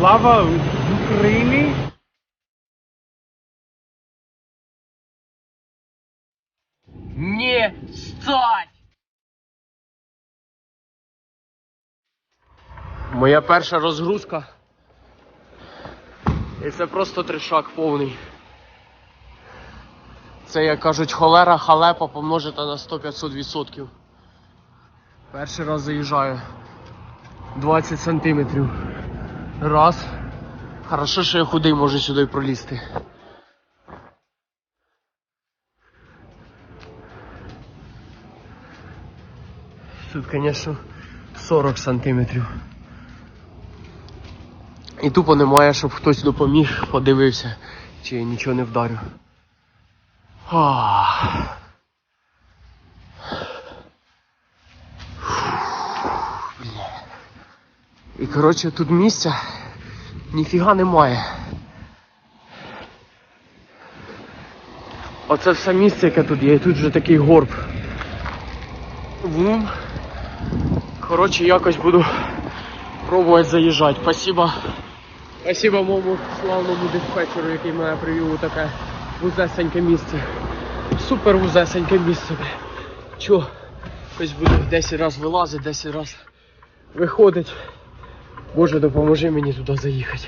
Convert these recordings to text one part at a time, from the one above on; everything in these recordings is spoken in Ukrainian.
Слава Україні! Не стать! Моя перша розгрузка. І це просто тришак повний. Це, як кажуть, холера, халепа помножити на 100-500%. Перший раз заїжджаю. 20 сантиметрів. Раз. Хорошо, що я худий можу сюди пролізти. Тут, звісно, 40 сантиметрів. І тупо немає, щоб хтось допоміг, подивився, чи я нічого не вдарю. Ах. І коротше тут місця ніфіга немає. Оце все місце, яке тут є, і тут вже такий горб. Вум. Коротше, якось буду пробувати заїжджати. Спасибо. Спасибо моєму славному диспетчеру, який мене привів у таке вузесеньке місце. Супер вузесеньке місце. Чо? Хтось буде 10 разів вилазить, 10 разів виходить. Боже, допоможи мені туди заїхати.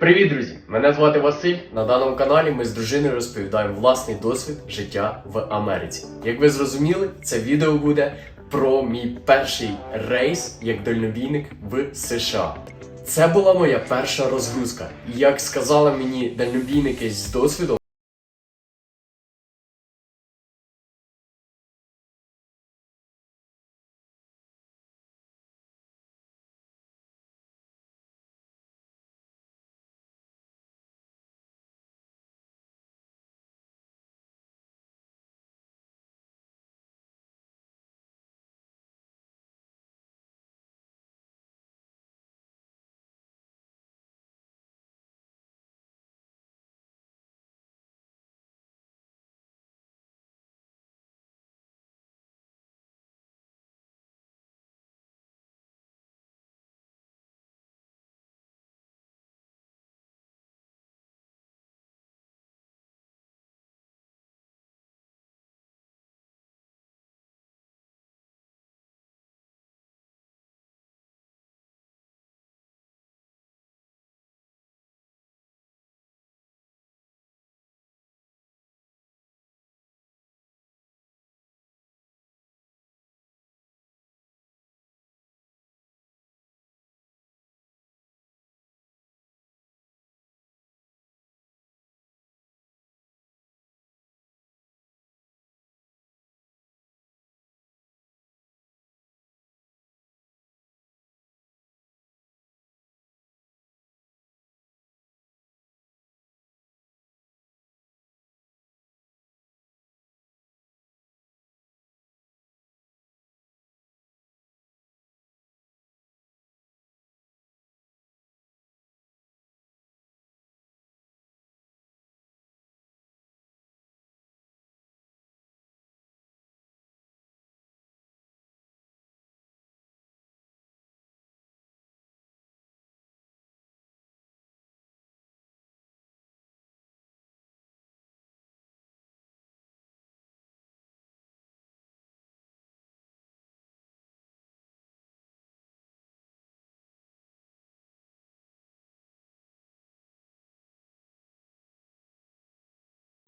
Привіт, друзі! Мене звати Василь. На даному каналі ми з дружиною розповідаємо власний досвід життя в Америці. Як ви зрозуміли, це відео буде про мій перший рейс як дальнобійник в США. Це була моя перша розгрузка. І як сказали мені дальнобійники з досвідом,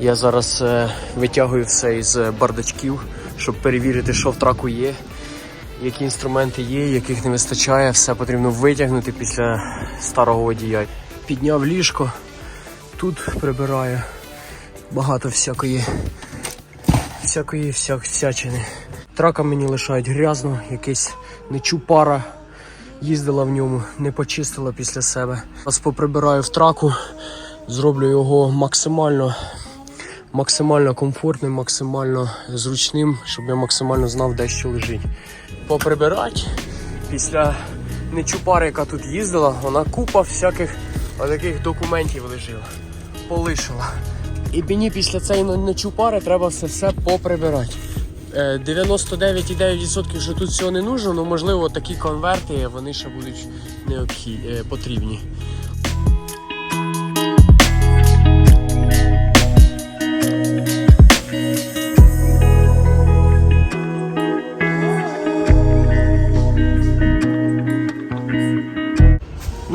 Я зараз е, витягую все із е, бардачків, щоб перевірити, що в траку є, які інструменти є, яких не вистачає. Все потрібно витягнути після старого водія. Підняв ліжко, тут прибираю багато всякої, всякої вся, всячини. Трака мені лишають грязно, якийсь нечупара. Їздила в ньому, не почистила після себе. Зараз поприбираю в траку, зроблю його максимально максимально комфортним, максимально зручним, щоб я максимально знав, де що лежить. Поприбирати після нечупари, яка тут їздила, вона купа всяких таких документів лежила, полишила. І мені після цієї нечупари треба все все поприбирати. Е, 99,9% що тут всього не нужно, але можливо такі конверти вони ще будуть необхідні, потрібні.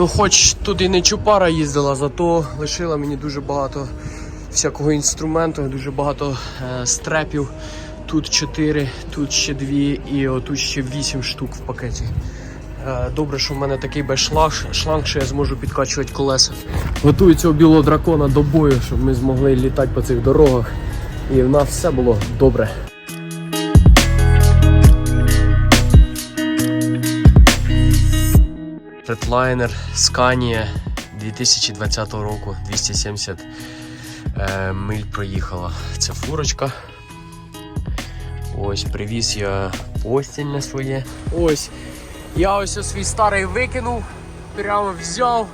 Ну, хоч тут і не чупара їздила, зато лишила мені дуже багато всякого інструменту, дуже багато е, стрепів. Тут 4, тут ще 2 і отут ще 8 штук в пакеті. Е, добре, що в мене такий без шланг, шланг, що я зможу підкачувати колеса. Готую цього білого дракона до бою, щоб ми змогли літати по цих дорогах. І в нас все було добре. Redliner Scania 2020 року 270 е, миль проїхала. Це фурочка. Ось привіз я постіль на своє. Ось. Я ось свій старий викинув, прямо взяв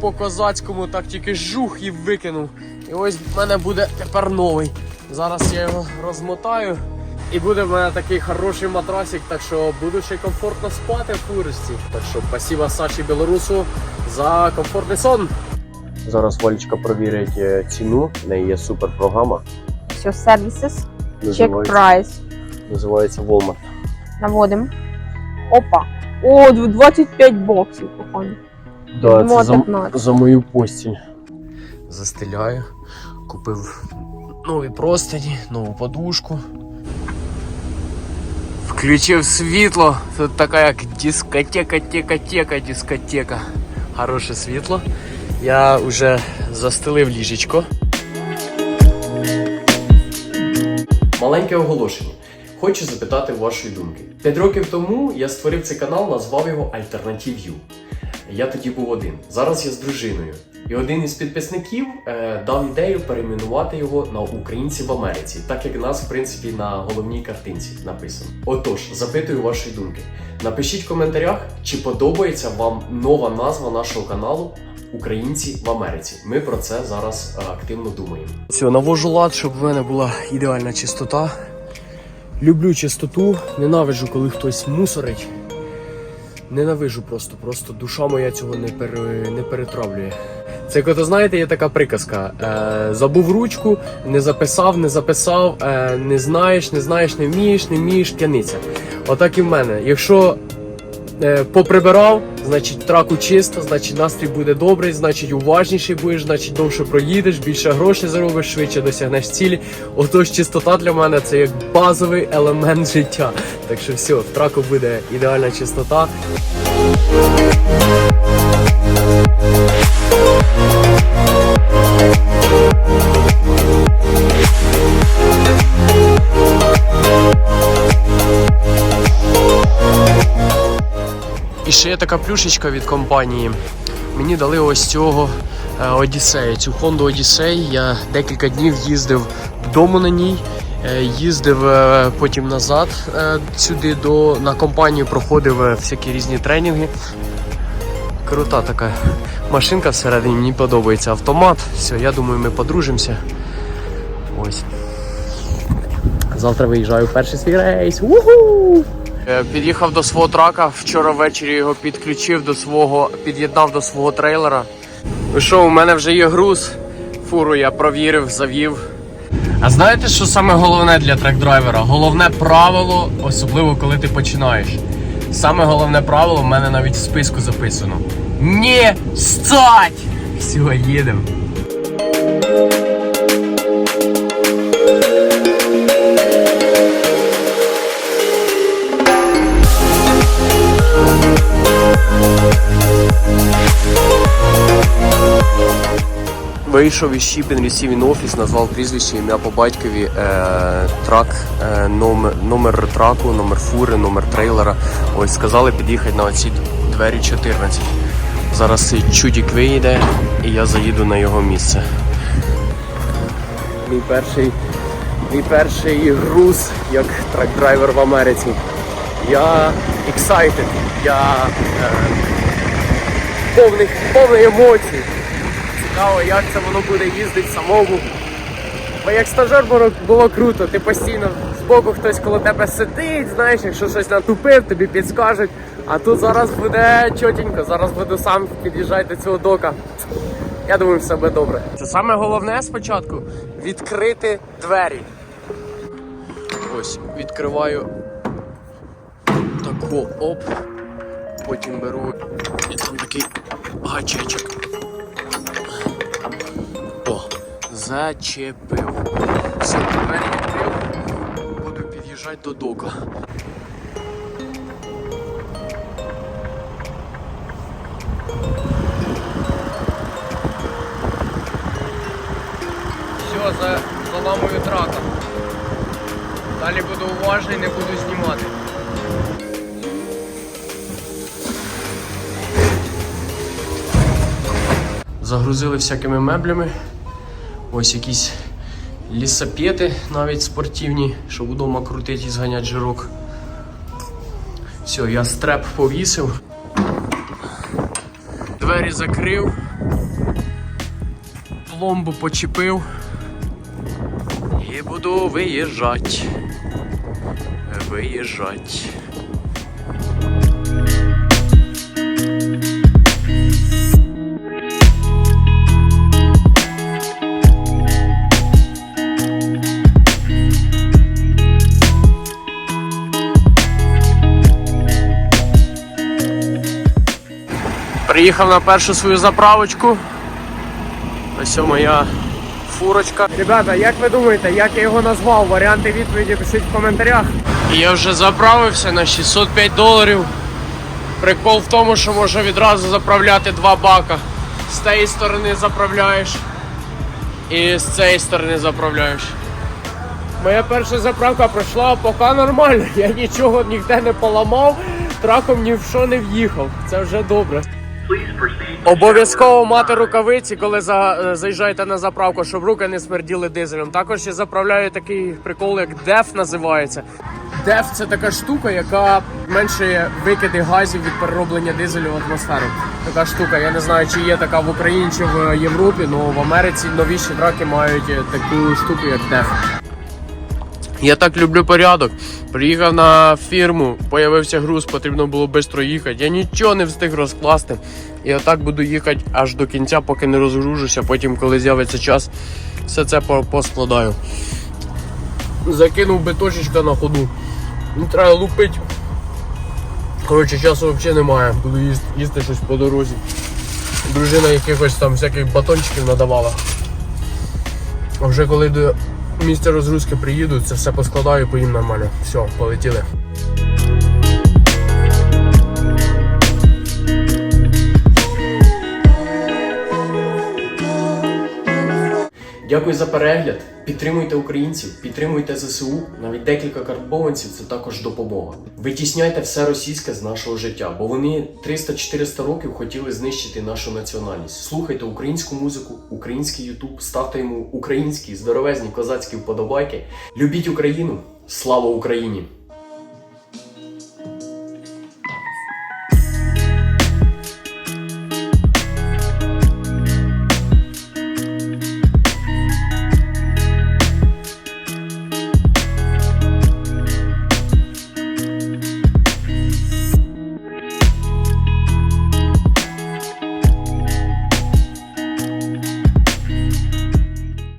по козацькому, так тільки жух і викинув. І ось в мене буде тепер новий. Зараз я його розмотаю. І буде в мене такий хороший матрасик, так що буду ще комфортно спати в фурочці. Так що спасибо Саші Білорусу за комфортний сон. Зараз Валечка провірить е, ціну, в неї є супер програма. Все, services, check price. називається Walmart. Наводимо. Опа. О, 25 боксів, походу. Да, Думала, це за, 15. за мою постіль. Застеляю. Купив нові простині, нову подушку. Включив світло. Тут така як дискотека, тека, тека, дискотека. Хороше світло. Я вже застелив ліжечко. Маленьке оголошення. Хочу запитати вашої думки. П'ять років тому я створив цей канал, назвав його Альтернатив Ю. Я тоді був один. Зараз я з дружиною. І один із підписників е, дав ідею перейменувати його на Українці в Америці, так як нас, в принципі, на головній картинці написано. Отож, запитую вашої думки. Напишіть в коментарях, чи подобається вам нова назва нашого каналу Українці в Америці. Ми про це зараз е, активно думаємо. Все, навожу лад, щоб в мене була ідеальна чистота. Люблю чистоту, ненавиджу, коли хтось мусорить. Ненавижу просто, просто душа моя цього не, пере, не перетравлює. Це як ви знаєте, є така приказка. Е, забув ручку, не записав, не записав, е, не знаєш, не знаєш, не вмієш, не вмієш, тяниця. Отак і в мене. Якщо поприбирав, значить траку чисто, значить настрій буде добрий, значить уважніший будеш, значить довше проїдеш, більше грошей заробиш, швидше досягнеш цілі. Отож, чистота для мене це як базовий елемент життя. Так що все, в траку буде ідеальна чистота. Ще є така плюшечка від компанії. Мені дали ось цього е, Одіссея, цю Honda Odyssey. Я декілька днів їздив додому на ній. е, Їздив е, потім назад сюди до, на компанію, проходив всякі різні тренінги. Крута така машинка всередині, мені подобається автомат. Все, я думаю, ми подружимося. Ось. Завтра виїжджаю в перший свій рейс. Уху! Е, Під'їхав до свого трака, вчора ввечері його підключив до свого, під'єднав до свого трейлера. Ну що, у мене вже є груз. Фуру я провірив, завів. А знаєте, що саме головне для трек-драйвера? Головне правило, особливо коли ти починаєш. Саме головне правило в мене навіть в списку записано. Не стать! Все, їдемо. Вийшов із Shipping Receiving Office, назвав прізвище, ім'я по батькові, е, трак, е, номер, номер траку, номер фури, номер трейлера. Ось сказали під'їхати на оці двері 14. Зараз чудік виїде і я заїду на його місце. Мій перший, мій перший груз як трак-драйвер в Америці. Я excited, я е, повний, повний емоцій. Цікаво, як це воно буде їздити самому. Бо як стажер було, круто, ти постійно збоку хтось коло тебе сидить, знаєш, якщо щось натупив, тобі підскажуть. А тут зараз буде чотенько, зараз буду сам під'їжджати до цього дока. Я думаю, все буде добре. Це саме головне спочатку відкрити двері. Ось, відкриваю таку оп. Потім беру і там такий гачечок. Зачепив. Все, двері відкрив. Буду під'їжджати до дока. Все, за, заламую трака. Далі буду уважний, не буду знімати. Загрузили всякими меблями. Ось якісь лісапети, навіть спортивні, щоб вдома крутити і зганяти жирок. Все, я стреп повісив. Двері закрив. Пломбу почепив. І буду виїжджати. Виїжджати. Приїхав на першу свою заправочку. Ось моя фурочка. Ребята, як ви думаєте, як я його назвав? Варіанти відповіді пишіть в коментарях. Я вже заправився на 605 доларів. Прикол в тому, що можна відразу заправляти два бака. З тієї сторони заправляєш і з цієї сторони заправляєш. Моя перша заправка пройшла поки нормально. Я нічого ніде не поламав, траком ні в що не в'їхав. Це вже добре. Обов'язково мати рукавиці, коли за, е, заїжджаєте на заправку, щоб руки не смерділи дизелем. Також я заправляю такий прикол, як DEF називається. DEF – це така штука, яка зменшує викиди газів від перероблення дизелю в атмосферу. Така штука. Я не знаю, чи є така в Україні чи в Європі, але в Америці новіші траки мають е, таку штуку, як DEF. Я так люблю порядок. Приїхав на фірму, появився груз, потрібно було швидко їхати. Я нічого не встиг розкласти. І отак буду їхати аж до кінця, поки не розгружуся. Потім, коли з'явиться час, все це поскладаю. Закинув биточечка на ходу. Не треба лупити. Коротше, часу взагалі немає. Буду їсти, їсти щось по дорозі. Дружина якихось там всяких батончиків надавала. А вже коли до місця розгрузки приїду, це все поскладаю, поїм нормально. Все, полетіли. Дякую за перегляд. Підтримуйте українців, підтримуйте ЗСУ. Навіть декілька карбованців це також допомога. Витісняйте все російське з нашого життя, бо вони 300-400 років хотіли знищити нашу національність. Слухайте українську музику, український Ютуб, ставте йому українські здоровезні козацькі вподобайки. Любіть Україну! Слава Україні!